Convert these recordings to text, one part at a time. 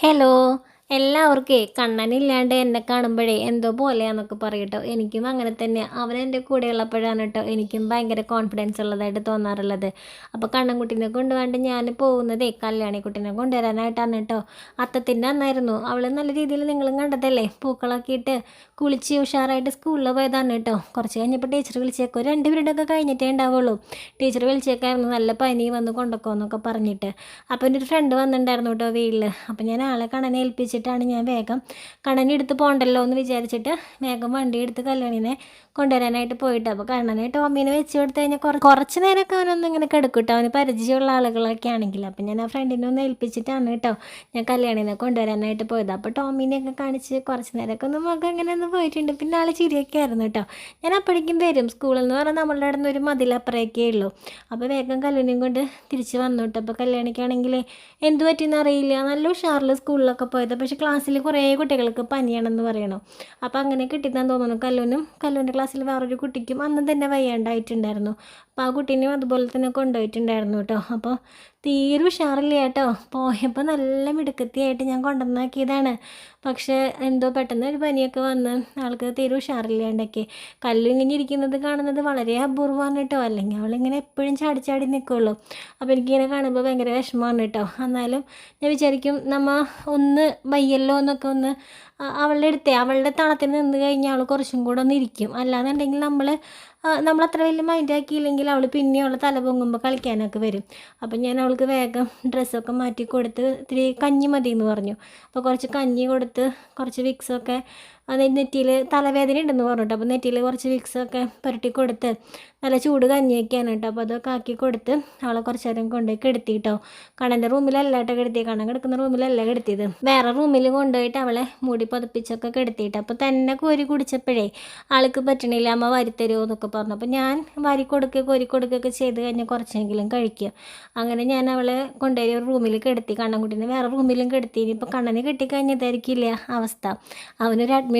Hello. എല്ലാവർക്കേ കണ്ണനില്ലാണ്ട് എന്നെ കാണുമ്പോഴേ എന്തോ പോലെയാന്നൊക്കെ പറയട്ടോ. എനിക്കും അങ്ങനെ തന്നെ അവൻ കൂടെ ഉള്ളപ്പോഴാണ് കേട്ടോ എനിക്കും ഭയങ്കര കോൺഫിഡൻസ് ഉള്ളതായിട്ട് തോന്നാറുള്ളത്. അപ്പോൾ കണ്ണൻകുട്ടീനെ കൊണ്ടുപോകാണ്ട് ഞാൻ പോകുന്നതേ കല്യാണിക്കുട്ടീനെ കൊണ്ടുവരാനായിട്ടാണ് കേട്ടോ. അത്തത്തിന്റെ അന്നായിരുന്നു. അവൾ നല്ല രീതിയിൽ നിങ്ങളും കണ്ടതല്ലേ? പൂക്കളാക്കിയിട്ട് കുളിച്ച് ഉഷാറായിട്ട് സ്കൂളിൽ പോയതാണ് കേട്ടോ. കുറച്ച് കഴിഞ്ഞപ്പോൾ ടീച്ചർ വിളിച്ചേക്കോ. രണ്ട് പേരുടെയൊക്കെ കഴിഞ്ഞിട്ടേ ഉണ്ടാവുള്ളൂ. ടീച്ചർ വിളിച്ചേക്കായിരുന്നു. നല്ല പനി വന്ന് കൊണ്ടക്കോ എന്നൊക്കെ പറഞ്ഞിട്ട്. അപ്പോൾ എന്റെ ഒരു ഫ്രണ്ട് വന്നിട്ടുണ്ടായിരുന്നു കേട്ടോ വീട്ടിൽ അപ്പോൾ ഞാൻ ആളെ കണ്ണനെ ഏൽപ്പിച്ചിട്ടാണ് ഞാൻ വേഗം കണ്ണനെ എടുത്ത് പോകണ്ടല്ലോ എന്ന് വിചാരിച്ചിട്ട് വേഗം വണ്ടി എടുത്ത് കല്യാണിനെ കൊണ്ടുവരാനായിട്ട് പോയിട്ട്. അപ്പോൾ കണ്ണനെ ടോമിനെ വെച്ച് കൊടുത്തു കഴിഞ്ഞാൽ കുറച്ച് കുറച്ച് നേരമൊക്കെ അവനൊന്നും ഇങ്ങനെ കിടക്കും അവന് പരിചയമുള്ള ആളുകളൊക്കെ ആണെങ്കിൽ. അപ്പം ഞാൻ ആ ഫ്രണ്ടിനെ ഒന്ന് ഏൽപ്പിച്ചിട്ടാണ് കേട്ടോ ഞാൻ കല്യാണിനെ കൊണ്ടുവരാനായിട്ട് പോയത്. അപ്പോൾ ടോമിനെയൊക്കെ കാണിച്ച് കുറച്ച് നേരമൊക്കെ ഒന്ന് മുഖം ഇങ്ങനെ ഒന്ന് പോയിട്ടുണ്ട്. പിന്നെ ആൾ ചിരിയൊക്കെ ആയിരുന്നു കേട്ടോ ഞാൻ അപ്പോഴേക്കും വരും സ്കൂളിൽ നിന്ന് പറഞ്ഞാൽ നമ്മളുടെ അവിടെ നിന്ന് ഒരു മതിലപ്പുറയൊക്കെ ഉള്ളൂ. അപ്പോൾ വേഗം കല്യാണിയും കൊണ്ട് തിരിച്ച് വന്നു കേട്ടോ അപ്പോൾ കല്യാണിക്കാണെങ്കിൽ എന്ത് പറ്റിയെന്ന് അറിയില്ല. നല്ല ഉഷാറിൽ സ്കൂളിലൊക്കെ പോയത്. പക്ഷേ ക്ലാസ്സിൽ കുറേ കുട്ടികൾക്ക് പനിയാണെന്ന് പറയണു. അപ്പോൾ അങ്ങനെ കിട്ടിയെന്ന് തോന്നുന്നു. കല്ലൂനും കല്ലൂന്റെ ക്ലാസ്സിൽ വേറൊരു കുട്ടിക്കും അന്ന് തന്നെ വയ്യാണ്ടായിട്ടുണ്ടായിരുന്നു. അപ്പോൾ ആ കുട്ടീനെയും അതുപോലെ തന്നെ കൊണ്ടുപോയിട്ടുണ്ടായിരുന്നു കേട്ടോ. അപ്പോൾ തീരെ ഉഷാറില്ല കേട്ടോ. പോയപ്പോൾ നല്ല മിടുക്കത്തിയായിട്ട് ഞാൻ കൊണ്ടുവന്നാക്കിയതാണ്. പക്ഷേ എന്തോ പെട്ടെന്ന് ഒരു പനിയൊക്കെ വന്ന് ആൾക്ക് തീരെ ഉഷാറില്ലാണ്ടൊക്കെ കല്ലു ഇങ്ങനെ ഇരിക്കുന്നത് കാണുന്നത് വളരെ അപൂർവമാണ് കേട്ടോ. അല്ലെങ്കിൽ അവളിങ്ങനെ എപ്പോഴും ചാടി ചാടി നിൽക്കുള്ളൂ അപ്പോൾ എനിക്കിങ്ങനെ കാണുമ്പോൾ ഭയങ്കര വിഷമമാണ് കേട്ടോ. എന്നാലും ഞാൻ വിചാരിക്കും നമ്മ ഒന്ന് വയ്യല്ലോ എന്നൊക്കെ ഒന്ന് അവളുടെ അടുത്തേ അവളുടെ തളത്തിൽ നിന്ന് കഴിഞ്ഞാൽ അവൾ കുറച്ചും കൂടെ ഒന്ന് ഇരിക്കും. അല്ലാന്നുണ്ടെങ്കിൽ നമ്മൾ നമ്മൾ അത്ര വലിയ മൈൻഡ് ആക്കിയില്ലെങ്കിൽ അവൾ പിന്നെ അവൾ തല പൊങ്ങുമ്പോൾ കളിക്കാനൊക്കെ വരും. അപ്പം ഞാൻ അവൾക്ക് വേഗം ഡ്രസ്സൊക്കെ മാറ്റി കൊടുത്ത് ഇത്തിരി കഞ്ഞി മതി എന്ന് പറഞ്ഞു. അപ്പോൾ കുറച്ച് കഞ്ഞി കൊടുത്ത് കുറച്ച് വിക്സൊക്കെ അത് നെറ്റിയിൽ തലവേദന ഉണ്ടെന്ന് പറഞ്ഞിട്ട് അപ്പോൾ നെറ്റിയിൽ കുറച്ച് വിക്സൊക്കെ പുരട്ടി കൊടുത്ത് നല്ല ചൂട് കഞ്ഞിയൊക്കെയാണ് കേട്ടോ. അപ്പോൾ അതൊക്കെ ആക്കി കൊടുത്ത് അവളെ കുറച്ച് നേരം കൊണ്ടുപോയി കിടത്തി കേട്ടോ. കണ്ണന്റെ റൂമിലല്ല കേട്ടോ കിടത്തി കണ്ണൻ കിടക്കുന്ന റൂമിലല്ല കിടത്തിയത്. വേറെ റൂമിൽ കൊണ്ടുപോയിട്ട് അവളെ മൂടി പതിപ്പിച്ചൊക്കെ കിടത്തിയിട്ട് അപ്പോൾ തന്നെ കോരി കുടിച്ചപ്പോഴേ ആൾക്ക് പറ്റണില്ല അമ്മ വരിത്തരുമോ എന്നൊക്കെ പറഞ്ഞു. അപ്പോൾ ഞാൻ വരി കൊടുക്കുക കോരി കൊടുക്കുകയൊക്കെ ചെയ്ത് കഴിഞ്ഞാൽ കുറച്ചെങ്കിലും കഴിക്കുക. അങ്ങനെ ഞാൻ അവളെ കൊണ്ടുപോയി ഒരു റൂമിൽ കിടത്തി. കണ്ണൻകുട്ടീനെ വേറെ റൂമിലും കിടത്തി. ഇനിയിപ്പോൾ കണ്ണന് കെട്ടിക്കഴിഞ്ഞതായിരിക്കില്ല അവസ്ഥ. അവനൊരു അഡ്മിഷനിലൊക്കെ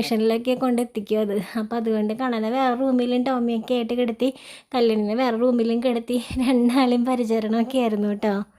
കൊണ്ട് എത്തിക്കും അത്. അപ്പോൾ അതുകൊണ്ട് കണ്ണനെ വേറെ റൂമിലും ടോമിയൊക്കെ ആയിട്ട് കിടത്തി കല്യാണിനെ വേറെ റൂമിലും കിടത്തി രണ്ടാളെയും പരിചരണമൊക്കെ ആയിരുന്നു കേട്ടോ.